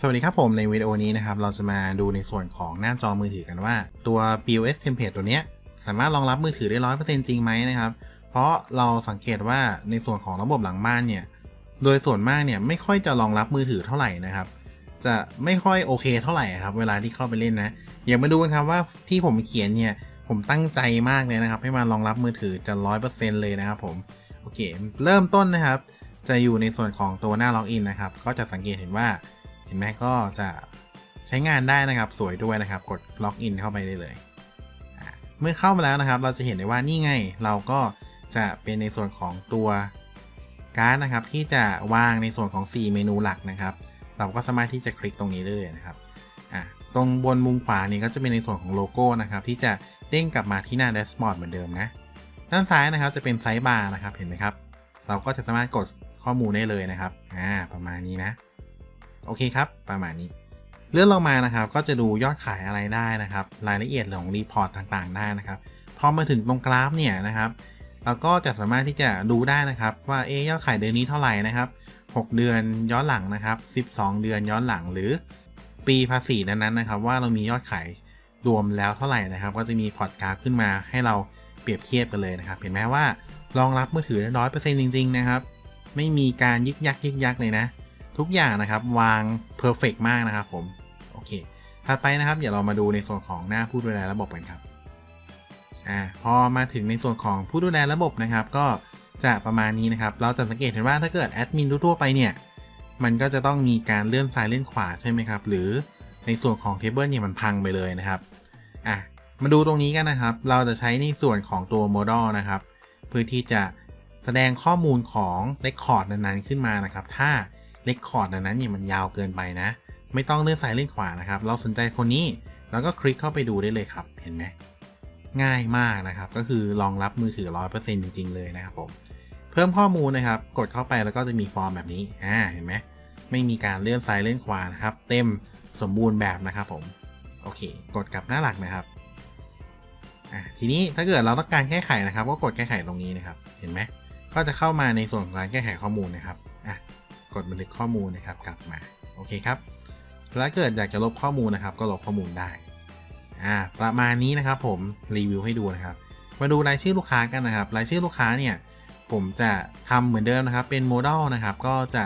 สวัสดีครับผมในวิดีโอนี้นะครับ เราจะมาดูในส่วนของหน้าจอมือถือกันว่า ตัว BOS template ตัวเนี้ยสามารถรองรับมือถือได้ร้อยเปอร์เซ็นต์จริงไหมนะครับ เพราะเราสังเกตว่าในส่วนของระบบหลังบ้านเนี่ย โดยส่วนมากเนี่ยไม่ค่อยจะรองรับมือถือเท่าไหร่นะครับ จะไม่ค่อยโอเคเท่าไหร่ครับ เวลาที่เข้าไปเล่นนะ อย่ามาดูกันครับว่าที่ผมเขียนเนี่ยผมตั้งใจมากเลยนะครับ ให้มารองรับมือถือจะร้อยเปอร์เซ็นต์เลยนะครับผมโอเค เริ่มต้นนะครับ จะอยู่ในส่วนของตัวหน้าล็อกอินนะครับ ก็จะสังเกตเห็นว่า เห็นไหมก็จะใช้งานได้นะครับสวยด้วยนะครับ กดล็อกอินเข้าไปได้เลย เมื่อเข้ามาแล้วนะครับ เราจะเห็นได้ว่านี่ไง เราก็จะเป็นในส่วนของตัวการ์ดนะครับ ที่จะวางในส่วนของ 4 เมนูหลักนะครับ เราก็สามารถที่จะคลิกตรงนี้ได้เลยนะครับตรงบนมุมขวานี่ก็จะเป็นในส่วนของโลโก้นะครับ ที่จะเด้งกลับมาที่หน้าแดชบอร์ดเหมือนเดิมนะด้านซ้ายนะครับจะเป็นไซส์บาร์นะครับเห็นไหมครับ เราก็จะสามารถกดข้อมูลได้เลยนะครับอ่าประมาณนี้นะ โอเคครับ ประมาณนี้เลื่อนลงมานะครับ ก็จะดูยอดขายอะไรได้นะครับ รายละเอียดของรีพอร์ตต่างๆได้นะครับพอมาถึงตรงกราฟเนี่ยนะครับเราก็จะสามารถที่จะดูได้นะครับ ว่าเอ๊ะยอดขายเดือนนี้เท่าไหร่นะครับ 6 เดือนย้อนหลังนะครับ 12 เดือนย้อนหลังหรือปีภาษีนั้นๆนะครับ ว่าเรามียอดขายรวมแล้วเท่าไหร่นะครับ ก็จะมีพอร์ตกราฟขึ้นมาให้เราเปรียบเทียบกันเลยนะครับ เห็นไหมว่ารองรับมือถือได้ร้อยเปอร์เซ็นต์จริง ๆ นะครับ ไม่มีการยึกยักยึกยักเลยนะ ทุกอย่างนะครับวางเพอร์เฟกมากนะครับผม โอเคถัดไปนะครับเดี๋ยวเรามาดูในส่วนของหน้าผู้ดูแลระบบกันครับอ่าพอมาถึงในส่วนของผู้ดูแลระบบนะครับ ก็จะประมาณนี้นะครับ เราจะสังเกตเห็นว่าถ้าเกิดแอดมินทั่วไปเนี่ย มันก็จะต้องมีการเลื่อนซ้ายเลื่อนขวาใช่ไหมครับ หรือในส่วนของเทเบิลเนี่ยมันพังไปเลยนะครับอะมาดูตรงนี้กันนะครับ เราจะใช้ในส่วนของตัวโมด l นะครับ เพื่อที่จะแสดงข้อมูลของเรคคอร์ดนั้นๆขึ้นมานะครับ ถ้า เลคคอร์ดนั้นเนี่ยมันยาวเกินไปนะ ไม่ต้องเลื่อนซ้ายเลื่อนขวานะครับ เราสนใจคนนี้แล้วก็คลิกเข้าไปดูได้เลยครับ เห็นไหมง่ายมากนะครับ ก็คือรองรับมือถือ 100%จริง ๆ เลยนะครับผม เพิ่มข้อมูลนะครับ กดเข้าไปแล้วก็จะมีฟอร์มแบบนี้ อ่า เห็นไหม ไม่มีการเลื่อนซ้ายเลื่อนขวานะครับ เต็มสมบูรณ์แบบนะครับผม โอเค กดกลับหน้าหลักนะครับ อะทีนี้ถ้าเกิดเราต้องการแก้ไขนะครับ ก็กดแก้ไขตรงนี้นะครับ เห็นไหม ก็จะเข้ามาในส่วนของการแก้ไขข้อมูลนะครับ อะ ดบันทึกข้อมูลนะครับกลับมาโอเคครับแล้วเกิดอยากจะลบข้อมูลนะครับ ก็ลบข้อมูลได้อ่าประมาณนี้นะครับผมรีวิวให้ดูนะครับ มาดูรายชื่อลูกค้ากันนะครับ รายชื่อลูกค้าเนี่ยผมจะทำเหมือนเดิมนะครับ เป็นโมเดลนะครับ ก็จะ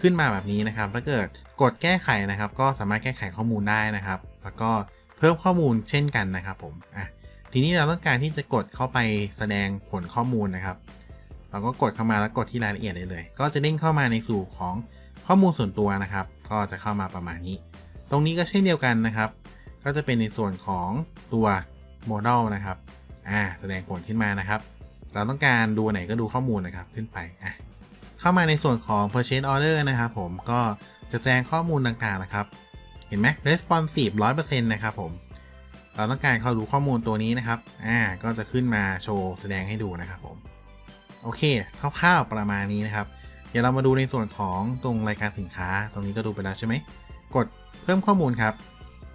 ขึ้นมาแบบนี้นะครับ ถ้าเกิดกดแก้ไขนะครับ ก็สามารถแก้ไขข้อมูลได้นะครับ แล้วก็เพิ่มข้อมูลเช่นกันนะครับผมอะทีนี้เราต้องการที่จะกดเข้าไปแสดงผลข้อมูลนะครับ เราก็กดเข้ามาแล้วกดที่รายละเอียดได้เลย ก็จะเด้งเข้ามาในสู่ของข้อมูลส่วนตัวนะครับ ก็จะเข้ามาประมาณนี้ ตรงนี้ก็เช่นเดียวกันนะครับ ก็จะเป็นในส่วนของตัวโมเดลนะครับอ่าแสดงผลขึ้นมานะครับ เราต้องการดูไหนก็ดูข้อมูลนะครับขึ้นไปอะเข้ามาในส่วนของ purchase order นะครับผมก็จะแสดงข้อมูลต่างๆนะครับ เห็นไหม responsive 100%นะครับผมเราต้องการเข้าดูข้อมูลตัวนี้นะครับ อ่า ก็จะขึ้นมาโชว์แสดงให้ดูนะครับผม โอเคคร่าวๆประมาณนี้นะครับ เดี๋ยวเรามาดูในส่วนของตรงรายการสินค้า ตรงนี้ก็ดูไปแล้วใช่ไหม กดเพิ่มข้อมูลครับ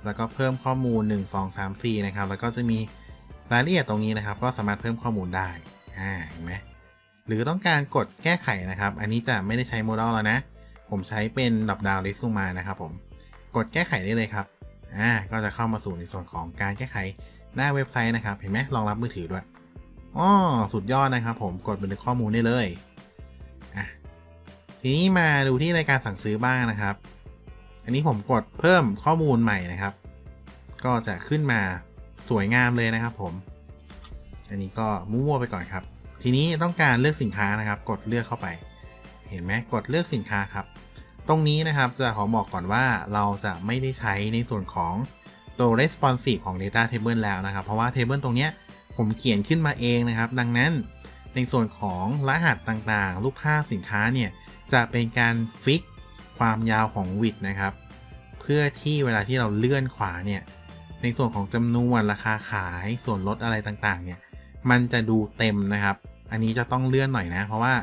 แล้วก็เพิ่มข้อมูล 1 2 3 4 นะครับ แล้วก็จะมีรายละเอียดตรงนี้นะครับ ก็สามารถเพิ่มข้อมูลได้ อ่า เห็นไหมหรือต้องการกดแก้ไขนะครับ อันนี้จะไม่ได้ใช้โมเดลแล้วนะ ผมใช้เป็นดับดาวลิสต์ลงมานะครับผม กดแก้ไขได้เลยครับ อ่า ก็จะเข้ามาสู่ในส่วนของการแก้ไขหน้าเว็บไซต์นะครับ เห็นไหมรองรับมือถือด้วย อ๋อสุดยอดนะครับผมกดบันทึกข้อมูลได้เลยอะทีนี้มาดูที่รายการสั่งซื้อบ้างนะครับ อันนี้ผมกดเพิ่มข้อมูลใหม่นะครับ ก็จะขึ้นมาสวยงามเลยนะครับผม อันนี้ก็มั่วไปก่อนครับ ทีนี้ต้องการเลือกสินค้านะครับ กดเลือกเข้าไป เห็นไหมกดเลือกสินค้าครับ ตรงนี้นะครับจะขอบอกก่อนว่าเราจะไม่ได้ใช้ในส่วนของตัว responsive ของ data table แล้วนะครับ เพราะว่า table ตรงเนี้ย ผมเขียนขึ้นมาเองนะครับ ดังนั้นในส่วนของรหัสต่างๆ รูปภาพสินค้าเนี่ย จะเป็นการฟิกความยาวของวิดนะครับ เพื่อที่เวลาที่เราเลื่อนขวาเนี่ย ในส่วนของจำนวนราคาขายส่วนลดอะไรต่างๆ เนี่ย มันจะดูเต็มนะครับ อันนี้จะต้องเลื่อนหน่อยนะ เพราะว่า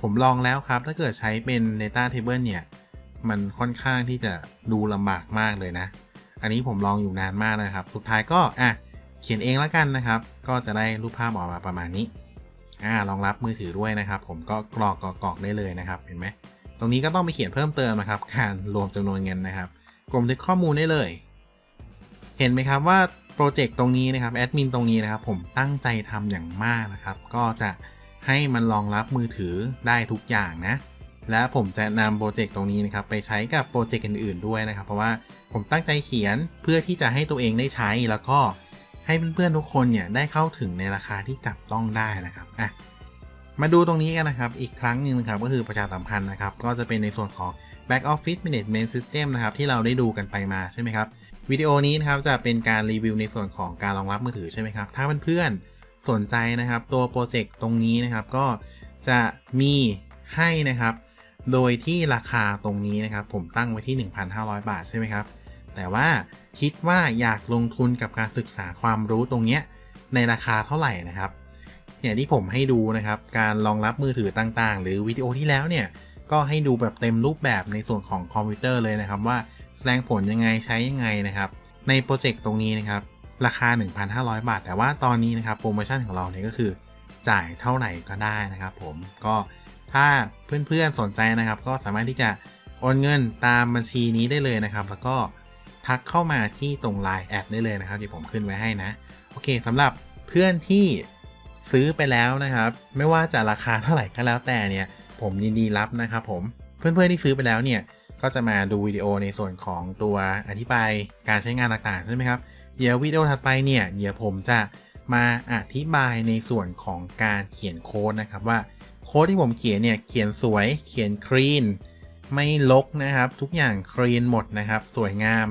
ผมลองแล้วครับ ถ้าเกิดใช้เป็น data table เนี่ย มันค่อนข้างที่จะดูลำบากมากเลยนะ อันนี้ผมลองอยู่นานมากนะครับ สุดท้ายก็อะ เขียนเองแล้วกันนะครับ ก็จะได้รูปภาพออกมาประมาณนี้อ่ารองรับมือถือด้วยนะครับ ผมก็กรอกกรอกกรอกได้เลยนะครับ เห็นไหมตรงนี้ก็ต้องไปเขียนเพิ่มเติมนะครับ การรวมจำนวนเงินนะครับกลมทึกข้อมูลได้เลย เห็นไหมครับว่าโปรเจกต์ตรงนี้นะครับแอดมินตรงนี้นะครับผมตั้งใจทำอย่างมากนะครับ ก็จะให้มันรองรับมือถือได้ทุกอย่างนะ และผมจะนำโปรเจกต์ตรงนี้นะครับไปใช้กับโปรเจกต์อื่นๆด้วยนะครับ เพราะว่าผมตั้งใจเขียนเพื่อที่จะให้ตัวเองได้ใช้แล้วก็ ให้เพื่อนๆทุกคนเนี่ยได้เข้าถึงในราคาที่จับต้องได้นะครับอะมาดูตรงนี้กันนะครับอีกครั้งหนึ่งนะครับก็คือประชาสัมพันธ์นะครับก็จะเป็นในส่วนของ Back Office Management System นะครับที่เราได้ดูกันไปมาใช่ไหมครับวิดีโอนี้นะครับจะเป็นการรีวิวในส่วนของการรองรับมือถือใช่ไหมครับถ้าเพื่อนๆสนใจนะครับตัวโปรเจกต์ตรงนี้นะครับก็จะมีให้นะครับ โดยที่ราคาตรงนี้นะครับผมตั้งไว้ที่ 1,500 บาทใช่ไหมครับแต่ว่า คิดว่าอยากลงทุนกับการศึกษาความรู้ตรงเนี้ยในราคาเท่าไหร่นะครับอย่างที่ผมให้ดูนะครับ การรองรับมือถือต่างๆ หรือวิดีโอที่แล้วเนี่ย ก็ให้ดูแบบเต็มรูปแบบในส่วนของคอมพิวเตอร์เลยนะครับ ว่าแสดงผลยังไงใช้ยังไงนะครับ ในโปรเจกต์ตรงนี้นะครับ ราคา 1,500 บาท แต่ว่าตอนนี้นะครับโปรโมชั่นของเราเนี่ยก็คือจ่ายเท่าไหร่ก็ได้นะครับ ผมก็ถ้าเพื่อนๆสนใจนะครับ ก็สามารถที่จะโอนเงินตามบัญชีนี้ได้เลยนะครับ แล้วก็ ทักเข้ามาที่ตรง Line แอดได้เลยนะครับเดี๋ยวผมขึ้นไว้ให้นะ โอเคสำหรับเพื่อนที่ซื้อไปแล้วนะครับ ไม่ว่าจะราคาเท่าไหร่ก็แล้วแต่เนี่ย ผมยินดีรับนะครับผมเพื่อนๆที่ซื้อไปแล้วเนี่ยก็จะมาดูวิดีโอในส่วนของตัวอธิบายการใช้งานต่างๆใช่ไหมครับ เดี๋ยววิดีโอถัดไปเนี่ยเดี๋ยวผมจะมาอธิบายในส่วนของการเขียนโค้ดนะครับว่าโค้ดที่ผมเขียนเนี่ยเขียนสวยเขียนคลีนไม่ลกนะครับ ทุกอย่างคลีนหมดนะครับ สวยงาม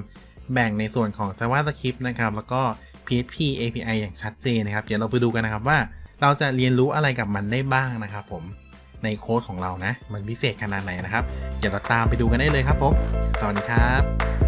แบ่งในส่วนของ JavaScript นะครับ แล้วก็ PHP API อย่างชัดเจนนะครับ เดี๋ยวเราไปดูกันนะครับว่า เราจะเรียนรู้อะไรกับมันได้บ้างนะครับผมในโค้ดของเรานะ มันพิเศษขนาดไหนนะครับ เดี๋ยวเราตามไปดูกันได้เลยครับผม สวัสดีครับ